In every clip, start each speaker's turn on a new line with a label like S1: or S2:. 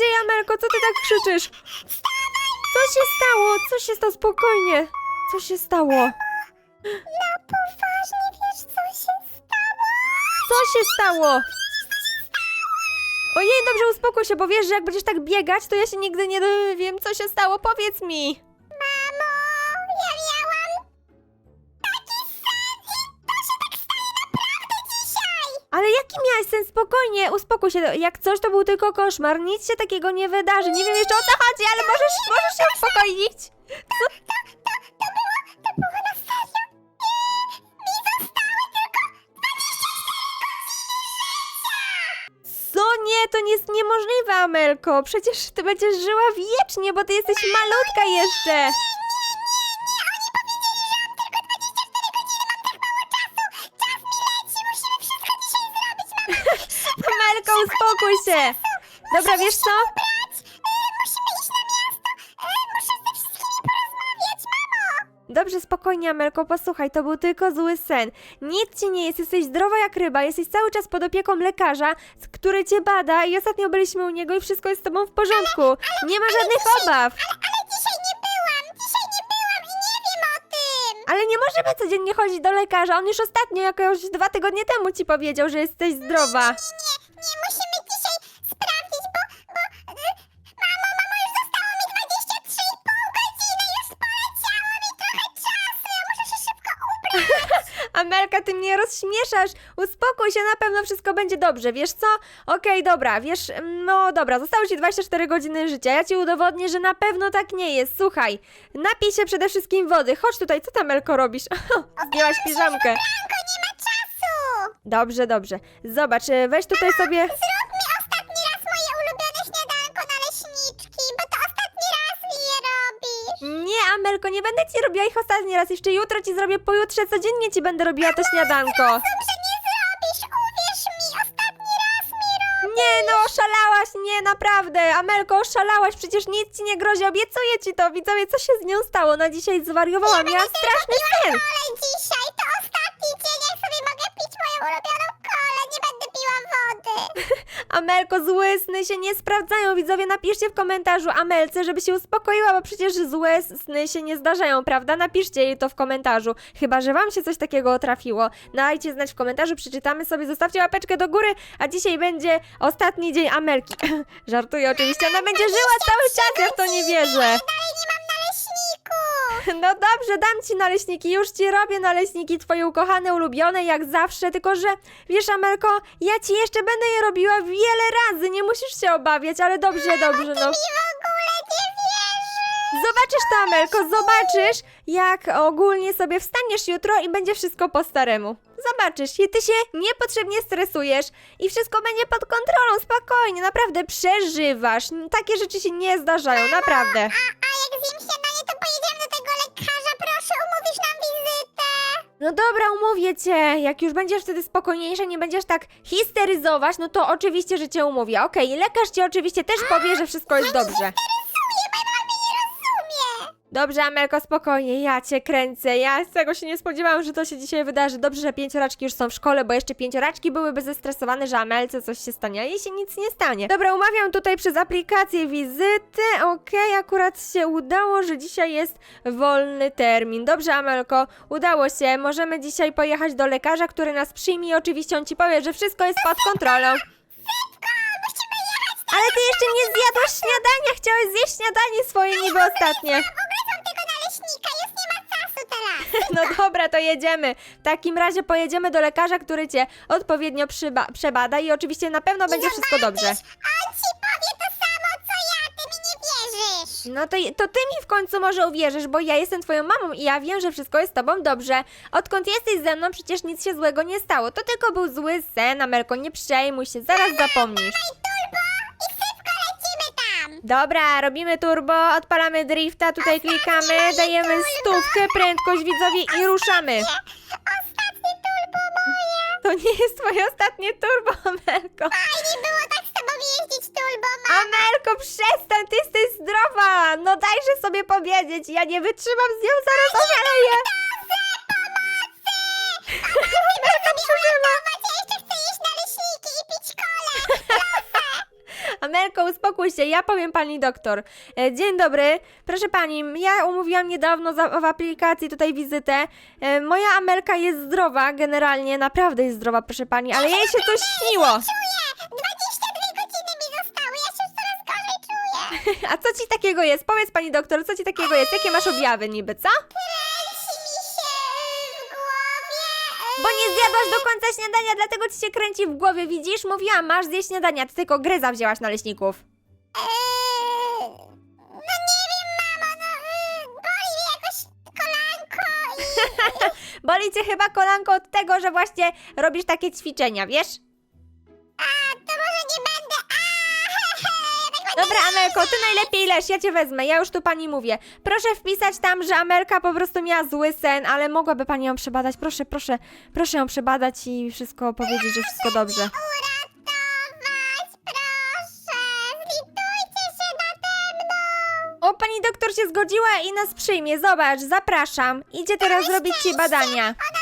S1: dzieje, Amelko? Co ty tak krzyczysz? Co się stało? Co się stało? Spokojnie. Co się stało?
S2: Na poważnie wiesz, co się stało?
S1: Co się stało? Ojej, dobrze, uspokój się, bo wiesz, że jak będziesz tak biegać, to ja się nigdy nie dowiem, co się stało. Powiedz mi. Jaki miałeś sen? Spokojnie, uspokój się. Jak coś, to był tylko koszmar. Nic się takiego nie wydarzy. Nie wiem jeszcze o co chodzi, ale możesz, możesz się uspokoić. Co?
S2: To było, to było na serio. Mi zostały tylko 24
S1: Co? Nie, to nie jest niemożliwe, Amelko. Przecież ty będziesz żyła wiecznie, bo ty jesteś malutka jeszcze. Dobra, wiesz co?
S2: Brać, e, musimy iść na miasto. E, muszę ze wszystkimi porozmawiać, mamo.
S1: Dobrze, spokojnie, Amelko, posłuchaj, to był tylko zły sen. Nic ci nie jest, jesteś zdrowa jak ryba, jesteś cały czas pod opieką lekarza, z- który cię bada i ostatnio byliśmy u niego i wszystko jest z tobą w porządku. Nie ma żadnych obaw.
S2: Ale, ale dzisiaj nie byłam, dzisiaj nie byłam i nie wiem o tym.
S1: Ale nie możemy codziennie chodzić do lekarza, on już ostatnio, jakoś dwa tygodnie temu ci powiedział, że jesteś zdrowa.
S2: Nie, nie, musimy
S1: Ty mnie rozśmieszasz. Uspokój się, na pewno wszystko będzie dobrze. Wiesz co? Okej, dobra, wiesz, no dobra, zostało ci 24 godziny życia. Ja ci udowodnię, że na pewno tak nie jest. Słuchaj, napij się przede wszystkim wody. Chodź tutaj, co tam, Elko, robisz? Zdjęłaś piżamkę.
S2: Franko, nie ma czasu.
S1: Dobrze, dobrze. Zobacz, e, weź tutaj sobie...
S2: Zrób
S1: Amelko, nie będę ci robiła ich ostatni raz. Jeszcze jutro ci zrobię, pojutrze codziennie ci będę robiła to śniadanko.
S2: Dobrze, nie zrobisz, uwierz mi, ostatni raz mi robisz.
S1: Nie no, oszalałaś, nie, naprawdę. Amelko, oszalałaś, przecież nic ci nie grozi, obiecuję ci to. Widzowie, co się z nią stało? Na dzisiaj zwariowała, miała straszny sen.
S2: Ale dzisiaj to ostatni dzień, jak sobie mogę pić moją ulubioną
S1: Amelko, złe sny się nie sprawdzają. Widzowie, napiszcie w komentarzu Amelce, żeby się uspokoiła, bo przecież złe sny się nie zdarzają, prawda? Napiszcie jej to w komentarzu. Chyba, że wam się coś takiego trafiło. Dajcie znać w komentarzu, przeczytamy sobie, zostawcie łapeczkę do góry, a dzisiaj będzie ostatni dzień Amelki. Żartuję oczywiście, ona będzie żyła cały czas, ja w to nie wierzę.
S2: Dalej nie mam
S1: No dobrze, dam ci naleśniki, już ci robię naleśniki, twoje ukochane, ulubione, jak zawsze, tylko że, wiesz Amelko, ja ci jeszcze będę je robiła wiele razy, nie musisz się obawiać, ale dobrze, dobrze, no.
S2: I w ogóle nie wierzę.
S1: Zobaczysz to, Amelko, zobaczysz, jak ogólnie sobie wstaniesz jutro i będzie wszystko po staremu. Zobaczysz, i ty się niepotrzebnie stresujesz i wszystko będzie pod kontrolą, spokojnie, naprawdę przeżywasz. Takie rzeczy się nie zdarzają, naprawdę.
S2: A, a jak zjem śniadanie, to pojedziemy do tego lekarza, proszę, umówisz nam wizytę.
S1: No dobra, umówię cię. Jak już będziesz wtedy spokojniejsza, nie będziesz tak histeryzować, no to oczywiście, że cię umówię. Okej, lekarz ci oczywiście też powie, że wszystko jest dobrze.
S2: Rozumie, moja mama mnie nie rozumie.
S1: Dobrze, Amelko, spokojnie, ja cię kręcę. Ja z tego się nie spodziewałam, że to się dzisiaj wydarzy. Dobrze, że pięcioraczki już są w szkole, bo jeszcze pięcioraczki byłyby zestresowane, że Amelce coś się stanie, a jej się nic nie stanie. Dobra, umawiam tutaj przez aplikację wizyty. Okej, akurat się udało, że dzisiaj jest wolny termin. Dobrze, Amelko, udało się. Możemy dzisiaj pojechać do lekarza, który nas przyjmie i oczywiście on ci powie, że wszystko jest pod kontrolą. Ale ty jeszcze nie zjadłaś śniadania, chciałeś zjeść śniadanie swoje niby ostatnie. No dobra, to jedziemy. W takim razie pojedziemy do lekarza, który cię odpowiednio przyba- przebada i oczywiście na pewno będzie wszystko dobrze.
S2: On ci powie to samo, co ja, ty mi nie wierzysz.
S1: No to, to ty mi w końcu może uwierzysz, bo ja jestem twoją mamą i ja wiem, że wszystko jest z tobą dobrze. Odkąd jesteś ze mną, przecież nic się złego nie stało. To tylko był zły sen, Amelko, nie przejmuj się, zaraz zapomnisz. Dobra, robimy turbo, odpalamy drifta, tutaj klikamy, dajemy stówkę, prędkość widzowie i ruszamy.
S2: Ostatnie turbo moje.
S1: To nie jest twoje ostatnie turbo, Amelko.
S2: Fajnie było tak z tobą jeździć turbo, ma.
S1: Amelko, przestań, ty jesteś zdrowa! No dajże sobie powiedzieć, ja nie wytrzymam z nią, zaraz oszaleję! Amelka przeżyła!
S2: Macie, jeszcze chcę
S1: Amelko, uspokój się, ja powiem pani doktor. E, Dzień dobry, proszę pani, ja umówiłam niedawno za, w aplikacji tutaj wizytę. E, Moja Amelka jest zdrowa, generalnie, naprawdę jest zdrowa, proszę pani, ale jej się coś śniło.
S2: Czuję! 22 godziny mi zostały, ja się już coraz gorzej czuję.
S1: A co ci takiego jest? Powiedz pani doktor, co ci takiego jest? Jakie masz objawy niby, co? Bo nie zjadłaś do końca śniadania, dlatego ci się kręci w głowie, widzisz? Mówiłam, masz zjeść śniadania, ty tylko gryza wzięłaś na leśników.
S2: Eee, no nie wiem, mamo, no y, boli mnie jakoś kolanko i...
S1: Boli cię chyba kolanko od tego, że właśnie robisz takie ćwiczenia, wiesz? Dobra, Amelko, ty najlepiej leż, ja cię wezmę, ja już tu pani mówię. Proszę wpisać tam, że Amelka po prostu miała zły sen, ale mogłaby pani ją przebadać. Proszę, proszę, proszę ją przebadać i wszystko powiedzieć, że wszystko dobrze.
S2: uratować, proszę! Zlitujcie się nade mną!
S1: O, pani doktor się zgodziła i nas przyjmie, zobacz, zapraszam. Idzie teraz zrobić ci badania.
S2: Ona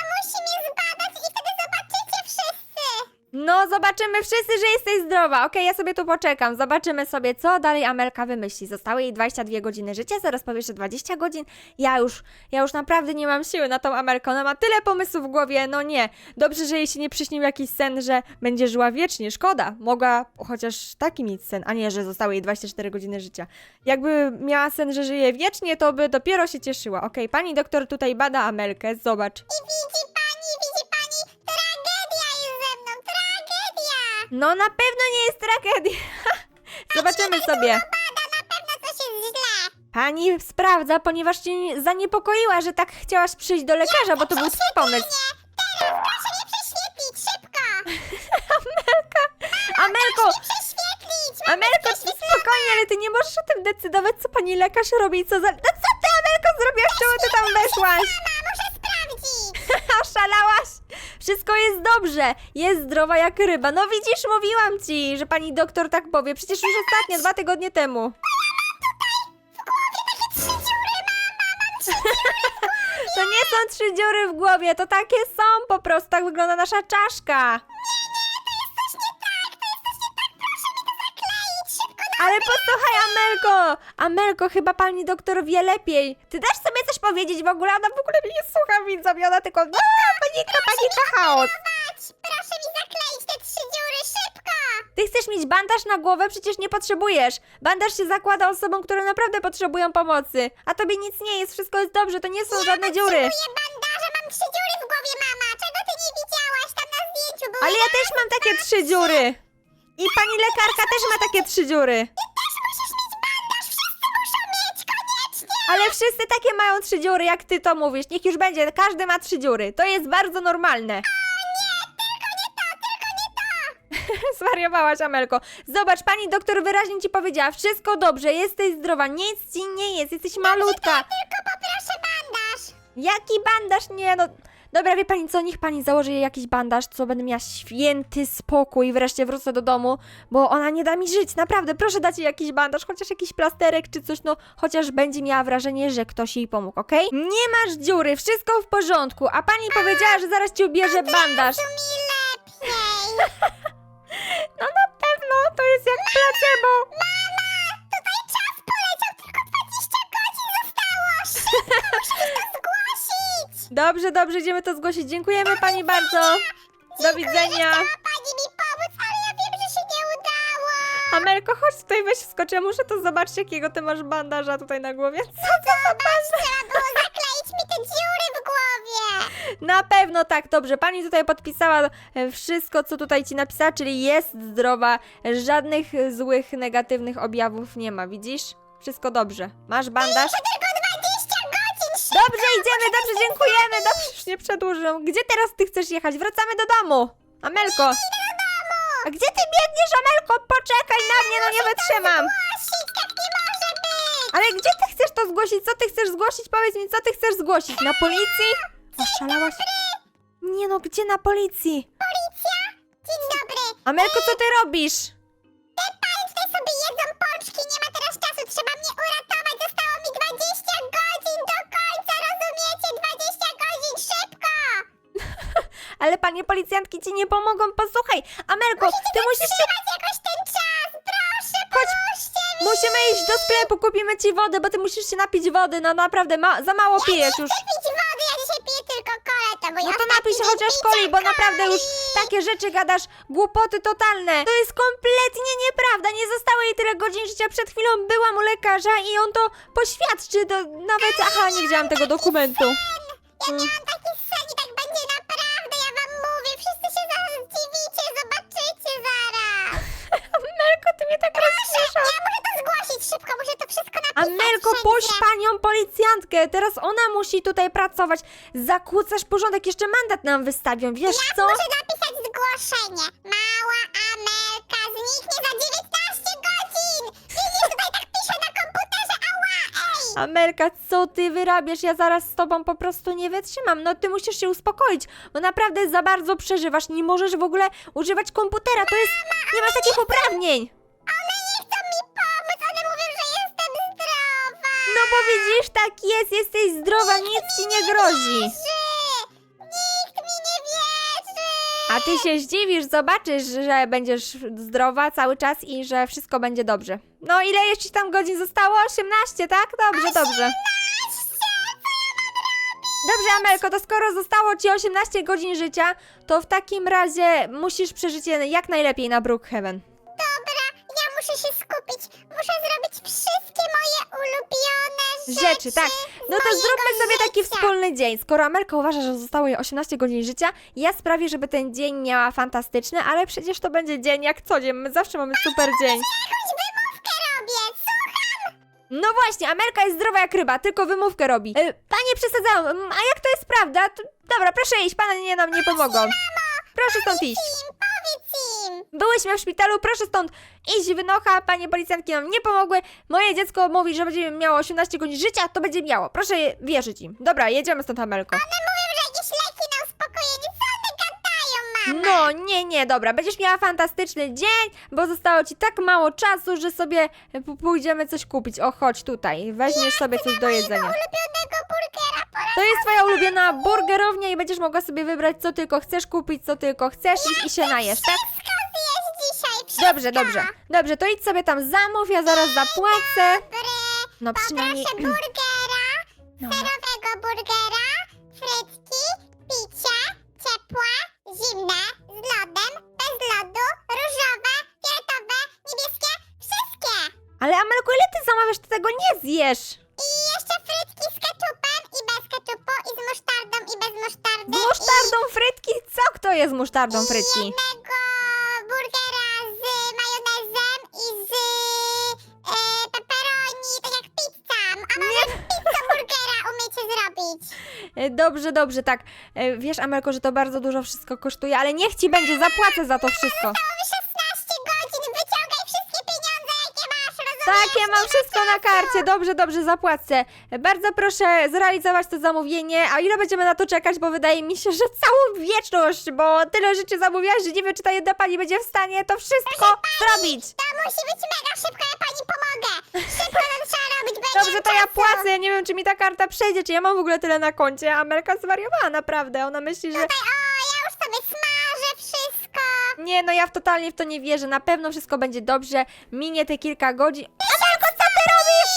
S1: No, zobaczymy wszyscy, że jesteś zdrowa. Okej, ja sobie tu poczekam. Zobaczymy sobie, co dalej Amelka wymyśli. Zostały jej 22 godziny życia, zaraz powiesz, że 20 godzin. Ja już, ja już naprawdę nie mam siły na tą Amelkę. Ona ma tyle pomysłów w głowie, no nie. Dobrze, że jej się nie przyśnił jakiś sen, że będzie żyła wiecznie. Szkoda. Mogła chociaż taki mieć sen, a nie, że zostały jej 24 godziny życia. Jakby miała sen, że żyje wiecznie, to by dopiero się cieszyła. Okej, pani doktor tutaj bada Amelkę, zobacz.
S2: I widzi pani,
S1: No na pewno nie jest tragedia. Zobaczymy sobie.
S2: Jest źle!
S1: Pani sprawdza, ponieważ cię zaniepokoiła, że tak chciałaś przyjść do lekarza, bo to był twój pomysł.
S2: Nie, teraz proszę mnie prześwietlić, szybko!
S1: Amelko,
S2: Prześwietlić! Mam
S1: Amelko, ty spokojnie, ale ty nie możesz o tym decydować, co pani lekarz robi i co za... No co ty, Amelko, zrobiłaś, czemu ty tam weszłaś?
S2: Mama, muszę sprawdzić!
S1: Oszalałaś? Wszystko jest dobrze, jest zdrowa jak ryba. No widzisz, mówiłam ci, że pani doktor tak powie, przecież już ostatnio, dwa tygodnie temu. To nie są trzy dziury w głowie, to takie są po prostu, tak wygląda nasza czaszka. Ale posłuchaj, Amelko! Amelko, chyba pani doktor wie lepiej. Ty dasz sobie coś powiedzieć w ogóle? Ona w ogóle mnie nie słucha, widzowie, ona tylko... Aaa, panika, panika, chaos!
S2: Proszę mi zakleić te trzy dziury, szybko!
S1: Ty chcesz mieć bandaż na głowę? Przecież nie potrzebujesz. Bandaż się zakłada osobom, które naprawdę potrzebują pomocy. A tobie nic nie jest, wszystko jest dobrze, to nie są żadne dziury.
S2: Potrzebuję bandaże, mam trzy dziury w głowie, mama! Czego ty nie widziałaś? Tam na zdjęciu było...
S1: Ale ja też mam takie trzy dziury. I pani lekarka też ma takie trzy dziury.
S2: Też musisz mieć bandaż, wszyscy muszą mieć, koniecznie!
S1: Ale wszyscy takie mają trzy dziury, jak ty to mówisz. Niech już będzie, każdy ma trzy dziury. To jest bardzo normalne. Zwariowałaś, Amelko. Zobacz, pani doktor wyraźnie ci powiedziała, wszystko dobrze, jesteś zdrowa, nic ci nie jest, jesteś malutka.
S2: Tylko poproszę bandaż!
S1: Jaki bandaż? Nie no. Dobra, wie pani co, niech pani założy jej jakiś bandaż, co będę miała święty spokój i wreszcie wrócę do domu, bo ona nie da mi żyć, naprawdę, proszę dać jej jakiś bandaż, chociaż jakiś plasterek czy coś, no, chociaż będzie miała wrażenie, że ktoś jej pomógł, okej? Nie masz dziury, wszystko w porządku, a pani powiedziała, że zaraz ci ubierze bandaż.
S2: Tu mi lepiej!
S1: No na pewno, to jest jak placebo.
S2: Mama, tutaj czas poleciał, tylko 20 godzin zostało! Szybko!
S1: Dobrze, dobrze, idziemy to zgłosić, dziękujemy pani bardzo. Do widzenia.
S2: Chciała pani mi pomóc, ale ja wiem, że się nie udało!
S1: Amelko, chodź tutaj, weź wskocz, ja muszę to zobaczyć, jakiego ty masz bandaża tutaj na głowie. Co to za bandaż?
S2: Trzeba było zakleić mi te dziury w głowie!
S1: Na pewno tak, dobrze. Pani tutaj podpisała e, wszystko, co tutaj ci napisała, czyli jest zdrowa. Żadnych złych, negatywnych objawów nie ma, widzisz? Wszystko dobrze. Masz bandaż?
S2: Tylko 20 godzin! Szybko!
S1: Dobrze, idziemy, dobrze, dziękujemy. Dobrze, już nie przedłużę. Gdzie teraz ty chcesz jechać? Wracamy do domu. Amelko. A gdzie ty biegniesz, Amelko? Poczekaj na mnie, no nie wytrzymam. Ale gdzie ty chcesz to zgłosić? Co ty chcesz zgłosić? Powiedz mi, co ty chcesz zgłosić? Na policji? Oszalałaś? Nie no, gdzie na policji?
S2: Policja? Dzień dobry!
S1: Amelko, co ty robisz? Ale panie policjantki ci nie pomogą. Posłuchaj, Amelko, ty musisz się...
S2: Trzymać jakoś ten czas, proszę!
S1: Musimy iść do sklepu, kupimy ci wodę, bo ty musisz się napić wody, no naprawdę, ma, za mało pijesz już.
S2: Chcę pić wody, ja dzisiaj piję tylko kolę, to mój
S1: No to
S2: ostatni
S1: napij się
S2: dzień
S1: chociaż
S2: picia
S1: coli, bo naprawdę już
S2: coli.
S1: takie rzeczy gadasz, głupoty totalne. To jest kompletnie nieprawda, nie zostało jej tyle godzin życia. Przed chwilą byłam u lekarza i on to poświadczy, to nawet, aha, nie widziałam tego dokumentu.
S2: Ja miałam taki sen wszystko napisać
S1: Amelko,
S2: wszędzie.
S1: puść panią policjantkę, teraz ona musi tutaj pracować. Zakłócasz porządek, jeszcze mandat nam wystawią, wiesz co?
S2: Muszę napisać zgłoszenie. Mała Amelka zniknie za 19 godzin. Widzisz, tutaj tak pisze na komputerze, ała, ej.
S1: Amelka, co ty wyrabiasz? Ja zaraz z tobą po prostu nie wytrzymam. No ty musisz się uspokoić, bo naprawdę za bardzo przeżywasz. Nie możesz w ogóle używać komputera. To jest. Nie masz takich uprawnień.
S2: One nie chcą mi
S1: bo widzisz, tak jest, jesteś zdrowa, nic ci nie grozi.
S2: Nikt mi nie wierzy.
S1: A ty się zdziwisz, zobaczysz, że będziesz zdrowa cały czas i że wszystko będzie dobrze. No ile jeszcze tam godzin zostało? 18, tak? Dobrze, dobrze. Dobrze, Amelko, to skoro zostało ci 18 godzin życia, to w takim razie musisz przeżyć je jak najlepiej na Brookhaven.
S2: Się skupić. Muszę zrobić wszystkie moje ulubione rzeczy.
S1: Rzeczy, tak. No to zróbmy sobie taki
S2: życia.
S1: wspólny dzień. Skoro Amelka uważa, że zostało jej 18 godzin życia, ja sprawię, żeby ten dzień miała fantastyczny, ale przecież to będzie dzień jak co dzień. My zawsze mamy super dzień.
S2: Jakąś wymówkę robię, słucham.
S1: No właśnie, Amelka jest zdrowa jak ryba, tylko wymówkę robi. E, panie przesadzają, mm, a jak to jest prawda? To, dobra, proszę iść, pana nie nam nie pomogą. Proszę stąd iść. Byłyśmy w szpitalu, proszę stąd iść wynocha, panie policjantki nam nie pomogły. Moje dziecko mówi, że będzie miało 18 godzin życia, to będzie miało. Proszę je- wierzyć im. Dobra, jedziemy stąd, Amelko.
S2: One mówią, że jakieś leki na uspokojenie. Co one gadają, mama?
S1: No, nie, nie, dobra, będziesz miała fantastyczny dzień, bo zostało ci tak mało czasu, że sobie p- pójdziemy coś kupić. O, chodź tutaj, weźmiesz sobie coś do jedzenia.
S2: Ulubionego burgera
S1: To jest twoja ulubiona burgerownia i będziesz mogła sobie wybrać, co tylko chcesz kupić, co tylko chcesz i, i się najesz, tak? Dobrze, dobrze. Dobrze, to idź sobie tam zamów, ja zaraz zapłacę.
S2: Dobry.
S1: No przynajmniej...
S2: Poproszę burgera,
S1: No.
S2: serowego burgera, frytki, picie, ciepłe, zimne, z lodem, bez lodu, różowe, fioletowe, niebieskie, wszystkie.
S1: Ale Amelko, ile ty zamawiasz, ty tego nie zjesz?
S2: I jeszcze frytki z ketchupem i bez ketchupu i z musztardą i bez musztardy.
S1: Z musztardą frytki? Co? Kto je z musztardą
S2: I
S1: frytki?
S2: jednego burgera pizza. A może pizza burgera umiecie zrobić?
S1: E, Dobrze, dobrze, tak. E, Wiesz, Amelko, że to bardzo dużo wszystko kosztuje, ale niech ci będzie, zapłacę za to wszystko.
S2: Mamy 16 godzin,
S1: Tak, ja mam wszystko na karcie. Dobrze, dobrze, zapłacę. Bardzo proszę zrealizować to zamówienie. A ile będziemy na to czekać, bo wydaje mi się, że całą wieczność, bo tyle rzeczy zamówiłaś, że nie wiem, czy ta jedna pani będzie w stanie to wszystko zrobić.
S2: To musi być mega szybko, ja pani pomogę. Szybko nam trzeba robić, będzie
S1: Dobrze, to ja płacę. Ja nie wiem, czy mi ta karta przejdzie, czy ja mam w ogóle tyle na koncie. Amelka zwariowała naprawdę. Ona myśli, że...
S2: O, ja już sobie smażę wszystko.
S1: Nie, no ja w totalnie w to nie wierzę. Na pewno wszystko będzie dobrze. Minie te kilka godzin. Amelko, co ty robisz?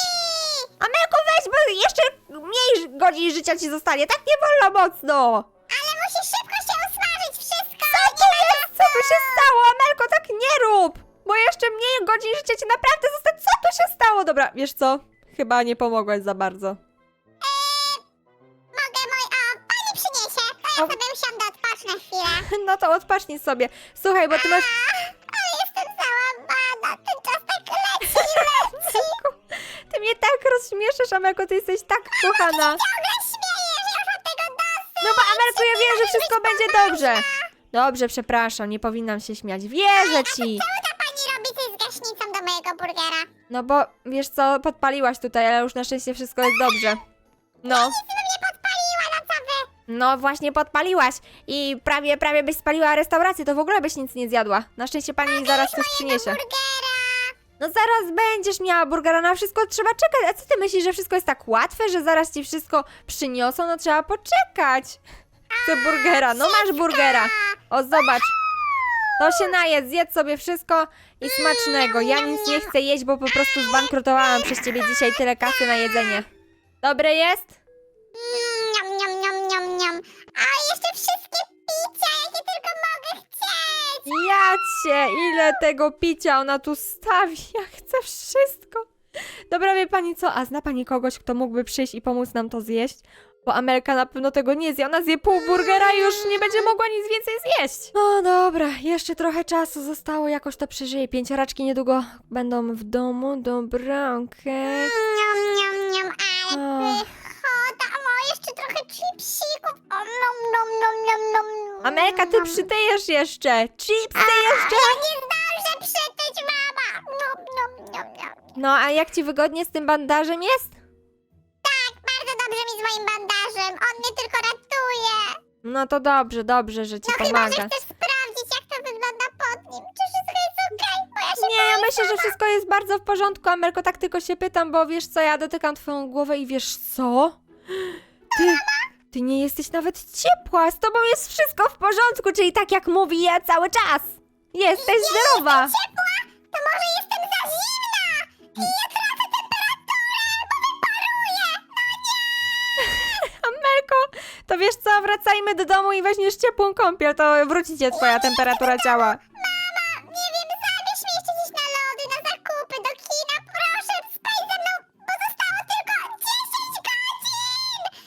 S1: Amelko, weź, bo jeszcze mniej godzin życia ci zostanie. Tak nie wolno mocno.
S2: Ale musi szybko się usmażyć wszystko.
S1: Co tu jest? Co tu się stało? Amelko, tak nie rób. Bo jeszcze mniej godzin życia ci naprawdę zostanie. Co tu się stało? Dobra, wiesz co? Chyba nie pomogłaś za bardzo.
S2: Mogę mój, o, pani przyniesie. To ja
S1: O.
S2: sobie usiądę, odpocznę chwilę.
S1: No to odpocznij sobie. Słuchaj, bo ty masz...
S2: Ale jestem załamana, ten czas tak leci leci.
S1: Ty mnie tak rozśmieszasz, Amelko, ty jesteś tak kochana.
S2: Ciągle śmieję, że już od tego dosyć.
S1: No bo Amelko, ja wiem, że wszystko będzie dobrze. Dobrze, przepraszam, nie powinnam się śmiać. Wierzę ci.
S2: Czemu ta pani robi coś z gaśnicą do mojego burgera?
S1: No bo wiesz co, podpaliłaś tutaj, ale już na szczęście wszystko jest dobrze. No,
S2: Nic no
S1: właśnie podpaliłaś i prawie, prawie byś spaliła restaurację, to w ogóle byś nic nie zjadła. Na szczęście pani zaraz coś przyniesie.
S2: Burgera.
S1: No zaraz będziesz miała burgera, na wszystko trzeba czekać. A co ty myślisz, że wszystko jest tak łatwe, że zaraz ci wszystko przyniosą? No trzeba poczekać. Chcę burgera, no masz burgera. O, zobacz. To się najedz, zjedz sobie wszystko i smacznego. Ja nic nie chcę jeść, bo po prostu zbankrutowałam przez ciebie dzisiaj tyle kasy na jedzenie. Dobre jest?
S2: Chcieć.
S1: Ja cię, ile tego picia ona tu stawi. Ja chcę wszystko. Dobra, wie pani co? A zna pani kogoś, kto mógłby przyjść i pomóc nam to zjeść? Bo Amelka na pewno tego nie zje. Ona zje pół burgera i już nie będzie mogła nic więcej zjeść. No dobra, jeszcze trochę czasu zostało, jakoś to przeżyje. Pięcioraczki niedługo będą w domu. Dobra, okej.
S2: Niam, niam, niam, ale
S1: O.
S2: Chipsików. O, nom, nom, nom, nom, nom.
S1: Amelka, ty przytyjesz jeszcze. Chipsy jeszcze.
S2: Ja nie zdążę przytyć, mama. Nom, nom, nom, nom.
S1: No, a jak ci wygodnie z tym bandażem jest?
S2: Tak, bardzo dobrze mi z moim bandażem. On mnie tylko ratuje.
S1: No to dobrze, dobrze, że ci
S2: No chyba, że
S1: pomaga.
S2: chcesz sprawdzić, jak to wygląda pod nim. Czy wszystko jest okej? Bo ja się
S1: Nie, ja
S2: boję
S1: myślę, że wszystko jest bardzo w porządku, Amelko, tak tylko się pytam, bo wiesz co, ja dotykam twoją głowę i wiesz co? Ty, ty nie jesteś nawet ciepła, z tobą jest wszystko w porządku, czyli tak jak mówi ja cały czas. Jesteś zdrowa.
S2: Ciepła? To może jestem za zimna? I ja tracę temperaturę, bo wyparuję.
S1: Amelko, to wiesz co, wracajmy do domu i weźmiesz ciepłą kąpiel, to wróci cię twoja temperatura ciała.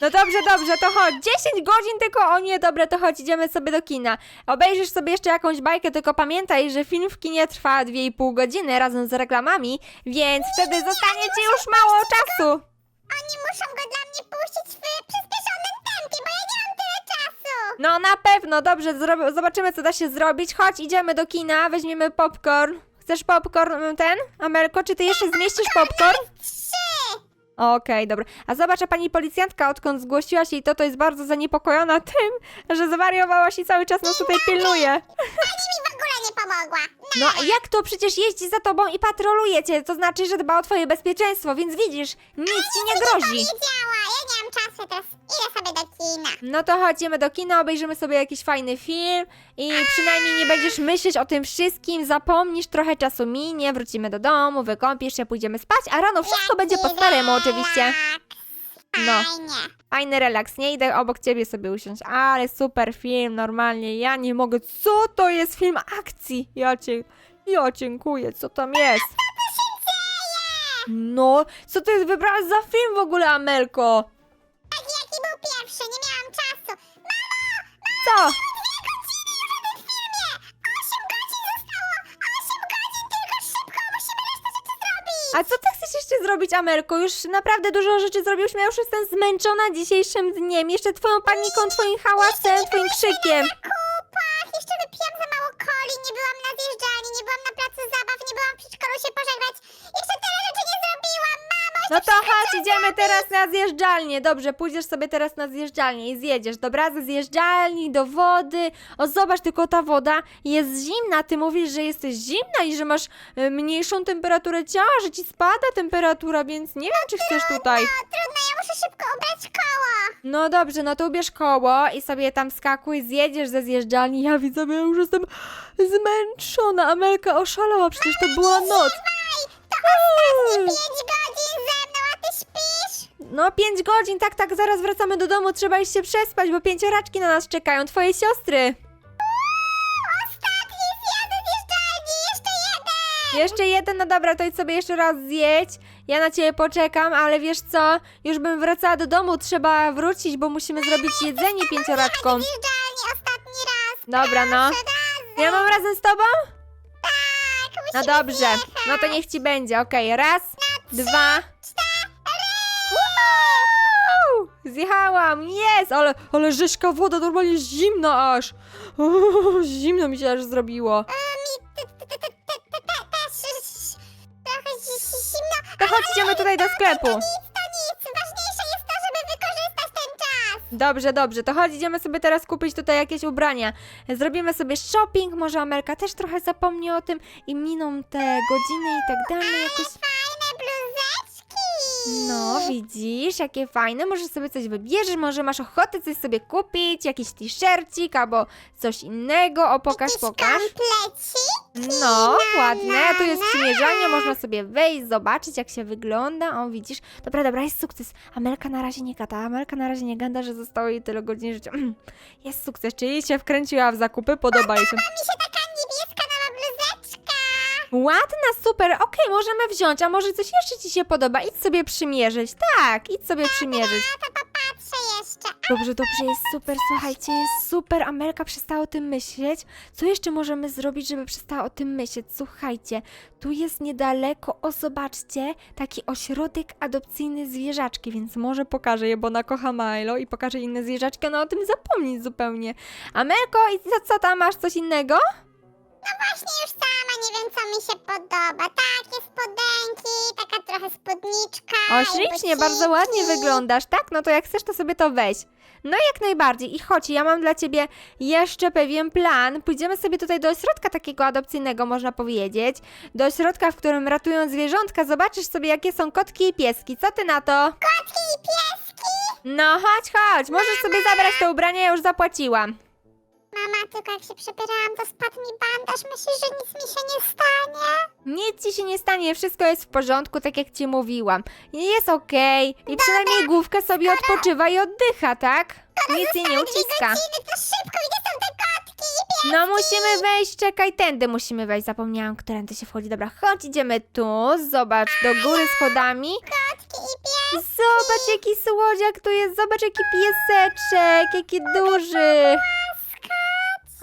S1: No dobrze, dobrze, to chodź. 10 godzin tylko, o nie, dobra, to chodź, idziemy sobie do kina. Obejrzysz sobie jeszcze jakąś bajkę, tylko pamiętaj, że film w kinie trwa 2,5 godziny razem z reklamami, więc wtedy zostanie ci już mało czasu.
S2: Oni muszą go dla mnie puścić w przyspieszonym tempie, bo ja nie mam tyle czasu.
S1: No na pewno, dobrze, zro- zobaczymy co da się zrobić. Chodź, idziemy do kina, weźmiemy popcorn. Chcesz popcorn mm, ten? Amelko, czy ty jeszcze zmieścisz popcorn?
S2: Trzy.
S1: Okej, dobra. A zobacz, a pani policjantka, odkąd zgłosiłaś jej to, to jest bardzo zaniepokojona tym, że zwariowałaś i cały czas nas tutaj pilnuje.
S2: Pani mi ogóle nie pomogła.
S1: No a jak to? Przecież jeździ za tobą i patroluje cię, to znaczy, że dba o twoje bezpieczeństwo, więc widzisz, nic ci nie grozi.
S2: Powiedziała, ja nie mam czasu, teraz idę sobie do kina.
S1: No to chodzimy do kina, obejrzymy sobie jakiś fajny film i przynajmniej nie będziesz myśleć o tym wszystkim, zapomnisz, trochę czasu minie, wrócimy do domu, wykąpiesz się, pójdziemy spać, a rano wszystko będzie po staremu oczywiście. No.
S2: Fajnie.
S1: Fajny relaks, nie idę obok ciebie sobie usiąść, ale super film, normalnie, ja nie mogę, co to jest film akcji? Ja cię, ja dziękuję, co tam jest? No, co to jest wybrałaś za film w ogóle, Amelko?
S2: Taki jaki był pierwszy, nie miałam czasu.
S1: Co? A co ty chcesz jeszcze zrobić, Amelko? Już naprawdę dużo rzeczy zrobiłyśmy, ja już jestem zmęczona dzisiejszym dniem, jeszcze twoją paniką, twoim hałasem, twoim krzykiem.
S2: Na jeszcze wypiłam za mało coli, nie byłam na zjeżdżalni, nie byłam na placu zabaw, nie byłam w przedszkolu się pożegnać.
S1: No to chodź, idziemy teraz na zjeżdżalnię. Dobrze, pójdziesz sobie teraz na zjeżdżalnię i zjedziesz, dobra? Ze zjeżdżalni do wody. O, zobacz, tylko ta woda jest zimna. Ty mówisz, że jesteś zimna i że masz e, mniejszą temperaturę ciała, że ci spada temperatura, więc nie wiem, czy chcesz tutaj.
S2: No trudno, ja muszę szybko ubrać koło.
S1: No dobrze, no to ubierz koło i sobie tam skakuj, zjedziesz ze zjeżdżalni. Ja widzę, ja już jestem zmęczona. Amelka oszalała, przecież to była noc.
S2: Pięć godzin ze mną, a ty śpisz?
S1: No, pięć godzin, tak, tak, zaraz wracamy do domu, trzeba iść się przespać, bo pięcioraczki na nas czekają, twoje siostry.
S2: Ostatni zjadę zjeżdżalni, jeszcze jeden.
S1: Jeszcze jeden, no dobra, to idź sobie jeszcze raz zjedź. Ja na ciebie poczekam, ale wiesz co? Już bym wracała do domu, trzeba wrócić, bo musimy zrobić jedzenie pięcioraczkom.
S2: Zjeżdżalni ostatni raz.
S1: Dobra, no.
S2: Proszę, razem.
S1: Ja mam razem z tobą? No dobrze, no to niech ci będzie, okej, raz, dwa. Zjechałam, jest, ale, ale rzeźka woda normalnie zimna aż. Uuu, zimno mi się aż zrobiło.
S2: Mi te- te- te- te- te-
S1: Dobrze, dobrze, to chodź, idziemy sobie teraz kupić tutaj jakieś ubrania. Zrobimy sobie shopping, może Amelka też trochę zapomni o tym i miną te godziny i tak dalej jakoś. No, widzisz, jakie fajne. Może sobie coś wybierzesz, może masz ochotę coś sobie kupić, jakiś t-shircik albo coś innego. O, pokaż,
S2: Jakiś
S1: pokaż. No, ładne. Tu jest przymierzanie, można sobie wejść, zobaczyć jak się wygląda. O, widzisz. Dobra, dobra, jest sukces. Amelka na razie nie gada. Amelka na razie nie gada, że zostało jej tyle godzin życia. Jest sukces, czyli się wkręciła w zakupy, podoba jej się.
S2: Mi się taka.
S1: Ładna, super, okej, możemy wziąć, a może coś jeszcze ci się podoba? Idź sobie przymierzyć. Tak, idź sobie przymierzyć.
S2: A to popatrzę jeszcze.
S1: Dobrze, dobrze, jest super, słuchajcie, jest super. Amelka przestała o tym myśleć. Co jeszcze możemy zrobić, żeby przestała o tym myśleć? Słuchajcie, tu jest niedaleko, o zobaczcie, taki ośrodek adopcyjny zwierzaczki, więc może pokażę je, bo ona kocha Milo i pokażę inne zwierzaczki, ona o tym zapomni zupełnie. Amelko, i co, co tam, masz coś innego?
S2: No właśnie już sama nie wiem, co mi się podoba. Takie spodenki, taka trochę spódniczka.
S1: O,
S2: i
S1: ślicznie,
S2: buciki.
S1: bardzo ładnie wyglądasz, tak? No to jak chcesz, to sobie to weź. No jak najbardziej. I chodź, ja mam dla ciebie jeszcze pewien plan. Pójdziemy sobie tutaj do ośrodka takiego adopcyjnego, można powiedzieć. Do ośrodka, w którym ratują zwierzątka. Zobaczysz sobie, jakie są kotki i pieski. Co ty na to?
S2: Kotki i pieski.
S1: No chodź, chodź. Możesz sobie zabrać te ubrania, ja już zapłaciłam.
S2: Mama, tylko jak się przebierałam, to spadł mi bandaż. Myślisz, że nic mi się nie stanie?
S1: Nic ci się nie stanie, wszystko jest w porządku, tak jak ci mówiłam. Jest okej. I przynajmniej główka sobie odpoczywa i oddycha, tak? Nic jej nie
S2: Dwie
S1: uciska.
S2: godziny, to szybko, gdzie są te kotki?
S1: No musimy wejść, czekaj, tędy musimy wejść. Zapomniałam, którędy się wchodzi. Dobra, chodź, idziemy tu. Zobacz, do góry schodami.
S2: Kotki i pieski.
S1: Zobacz, jaki słodziak tu jest. Zobacz, jaki pieseczek, jaki duży.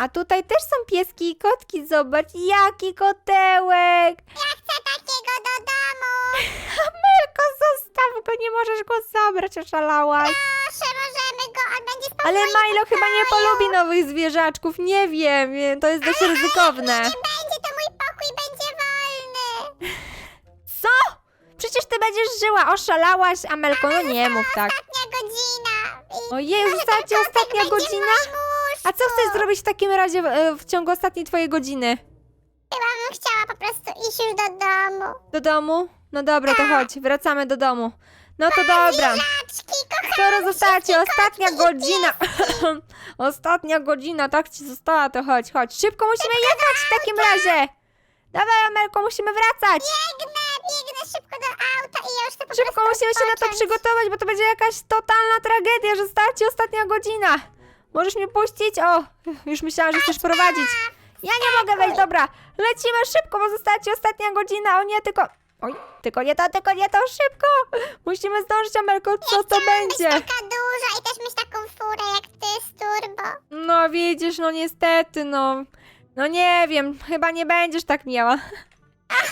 S1: A tutaj też są pieski i kotki, zobacz, jaki kotełek.
S2: Ja chcę takiego do domu.
S1: Amelko, zostaw go, nie możesz go zabrać, oszalałaś.
S2: Proszę, możemy go, on będzie spał
S1: Ale
S2: w moim
S1: Milo chyba nie
S2: pokoju.
S1: polubi nowych zwierzaczków, nie wiem, to jest dość ryzykowne.
S2: Nie będzie, to mój pokój będzie wolny.
S1: Co? Przecież ty będziesz żyła, oszalałaś, Amelko, no nie mów tak.
S2: Ostatnia godzina. I
S1: Ojej, została ci ostatnia godzina?
S2: łóżku.
S1: A co chcesz zrobić w takim razie w, w ciągu ostatniej twojej godziny?
S2: Chyba bym chciała po prostu iść już do domu.
S1: Do domu? No dobra, to chodź, wracamy do domu. No to dobra.
S2: Laczki, kocham.
S1: Skoro została ci ostatnia godzina. ostatnia godzina, tak ci została, to chodź, chodź. Szybko musimy jechać w takim razie. Dawaj, Amelko, musimy wracać.
S2: Biegnę, biegnę szybko do auta i ja już chcę po
S1: Szybko
S2: prostu
S1: musimy się na to
S2: odpocząć.
S1: przygotować, bo to będzie jakaś totalna tragedia, że została ci ostatnia godzina. Możesz mnie puścić? O, już myślałam, że chcesz prowadzić. Ja nie mogę wejść, dobra. Lecimy szybko, bo została ci ostatnia godzina. O nie, tylko... Oj, tylko nie to, tylko nie to, szybko. Musimy zdążyć, Amelko, co to będzie?
S2: Być taka duża i też mieć taką furę jak ty z turbo.
S1: No widzisz, no niestety, no. No nie wiem, chyba nie będziesz tak miała.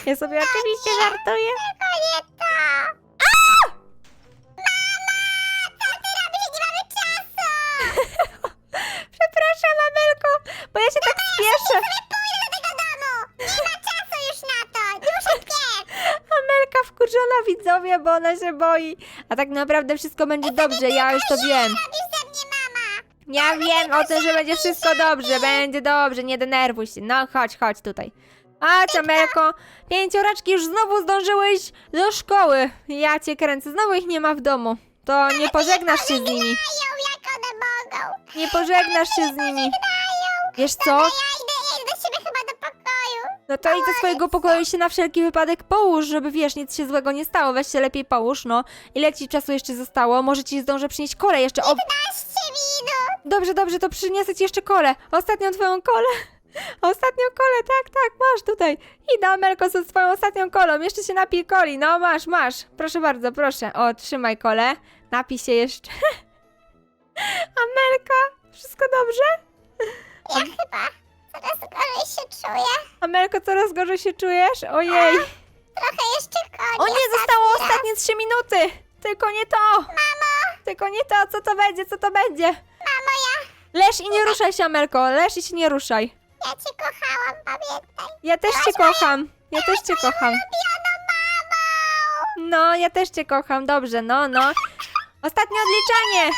S1: Ja sobie oczywiście żartuję.
S2: Tylko nie to.
S1: Bo ja się tak spieszę.
S2: Nie pójdę do tego domu. Nie ma czasu już na to. Muszę biec.
S1: Amelka wkurzona widzowie, bo ona się boi. A tak naprawdę wszystko będzie dobrze, ja już to wiem. Ja wiem o tym, że będzie wszystko dobrze, będzie dobrze, nie denerwuj się. No chodź, chodź tutaj. A Amelko, pięcioraczki już znowu zdążyłeś do szkoły. Ja cię kręcę, znowu ich nie ma w domu. To nie pożegnasz się z nimi.
S2: Dają jak one mogą.
S1: Nie pożegnasz się z nimi. Wiesz co?
S2: Ja idę, ja idę do siebie chyba do pokoju.
S1: No to idź do swojego pokoju i się na wszelki wypadek połóż, żeby wiesz, nic się złego nie stało. Weź się lepiej połóż, no. Ile ci czasu jeszcze zostało? Może ci zdążę przynieść kole jeszcze. O,
S2: 15 minut.
S1: dobrze, dobrze, to przyniosę ci jeszcze kole. Ostatnią twoją kolę. Ostatnią kolę, tak, tak, masz tutaj. Idę, Amelko, ze swoją ostatnią kolą. Jeszcze się napij coli. No, masz, masz. Proszę bardzo, proszę. O, trzymaj kolę. Napij się jeszcze. Amelka, wszystko dobrze?
S2: Ja chyba coraz gorzej się czuję.
S1: Amelko, coraz gorzej się czujesz? Ojej.
S2: Trochę jeszcze koni.
S1: O nie, zostało ostatnie trzy minuty! Tylko nie to!
S2: Mamo,
S1: Tylko nie to, co to będzie, co to będzie?
S2: mamo, ja,
S1: Leż i nie ruszaj się, Amelko, leż i się nie ruszaj.
S2: ja cię kochałam, pamiętaj.
S1: Ja też cię kocham, ja też cię kocham.
S2: Mamo.
S1: No, ja też cię kocham, dobrze, no, no. Ostatnie odliczanie!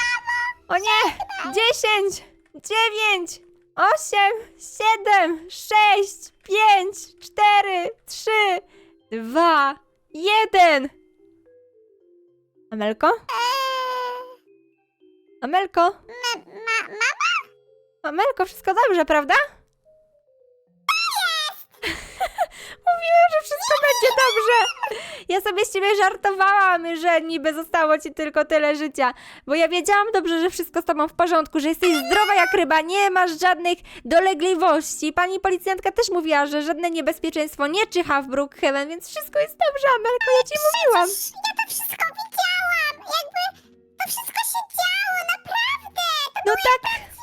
S1: O nie! Dziesięć! Dziewięć! Osiem! Siedem! Sześć! Pięć! Cztery! Trzy! Dwa! Jeden! Amelko? Amelko?
S2: ma, ma, mama?
S1: Amelko, wszystko dobrze, prawda? Mówiłem, że wszystko będzie dobrze. Ja sobie z ciebie żartowałam, że niby zostało ci tylko tyle życia. Bo ja wiedziałam dobrze, że wszystko z tobą w porządku, że jesteś zdrowa jak ryba, nie masz żadnych dolegliwości. Pani policjantka też mówiła, że żadne niebezpieczeństwo nie czyha w Brookhaven, więc wszystko jest dobrze, Amelko, ja ci mówiłam.
S2: Ja to wszystko widziałam! Jakby to wszystko się działo, naprawdę! To
S1: No tak.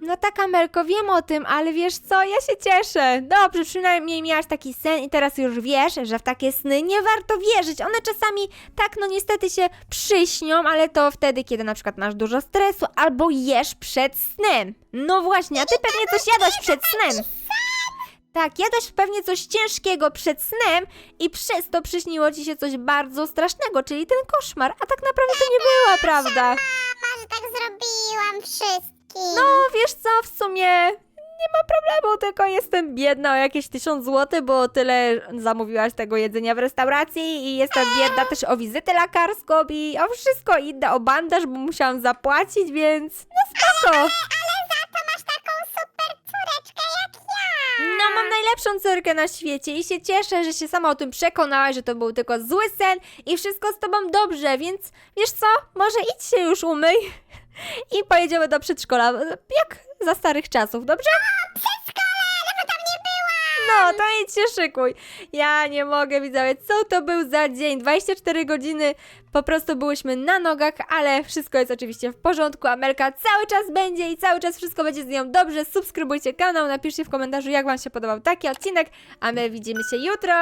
S1: No tak, Amelko, wiem o tym, ale wiesz co, ja się cieszę. Dobrze, przynajmniej miałaś taki sen i teraz już wiesz, że w takie sny nie warto wierzyć. One czasami tak, no niestety się przyśnią, ale to wtedy, kiedy na przykład masz dużo stresu albo jesz przed snem. No właśnie, a ty pewnie coś jadłaś przed snem. Tak, jadłaś pewnie coś ciężkiego przed snem i przez to przyśniło ci się coś bardzo strasznego, czyli ten koszmar, a tak naprawdę to nie była prawda.
S2: Mama, że tak zrobiłam wszystkim!
S1: No, wiesz co, w sumie nie ma problemu, tylko jestem biedna o jakieś tysiąc złotych, bo tyle zamówiłaś tego jedzenia w restauracji i jestem biedna też o wizytę lekarską i o wszystko inne, o bandaż, bo musiałam zapłacić, więc no spoko.
S2: Ale
S1: No, mam najlepszą córkę na świecie i się cieszę, że się sama o tym przekonałaś, że to był tylko zły sen i wszystko z tobą dobrze, więc wiesz co, może idź się już umyj i pojedziemy do przedszkola, jak za starych czasów, dobrze?
S2: Przedszkole,
S1: No, to idź się szykuj. Ja nie mogę, widzowie, co to był za dzień? 24 godziny, po prostu byłyśmy na nogach, ale wszystko jest oczywiście w porządku. Amelka cały czas będzie i cały czas wszystko będzie z nią dobrze. Subskrybujcie kanał, napiszcie w komentarzu, jak wam się podobał taki odcinek, a my widzimy się jutro.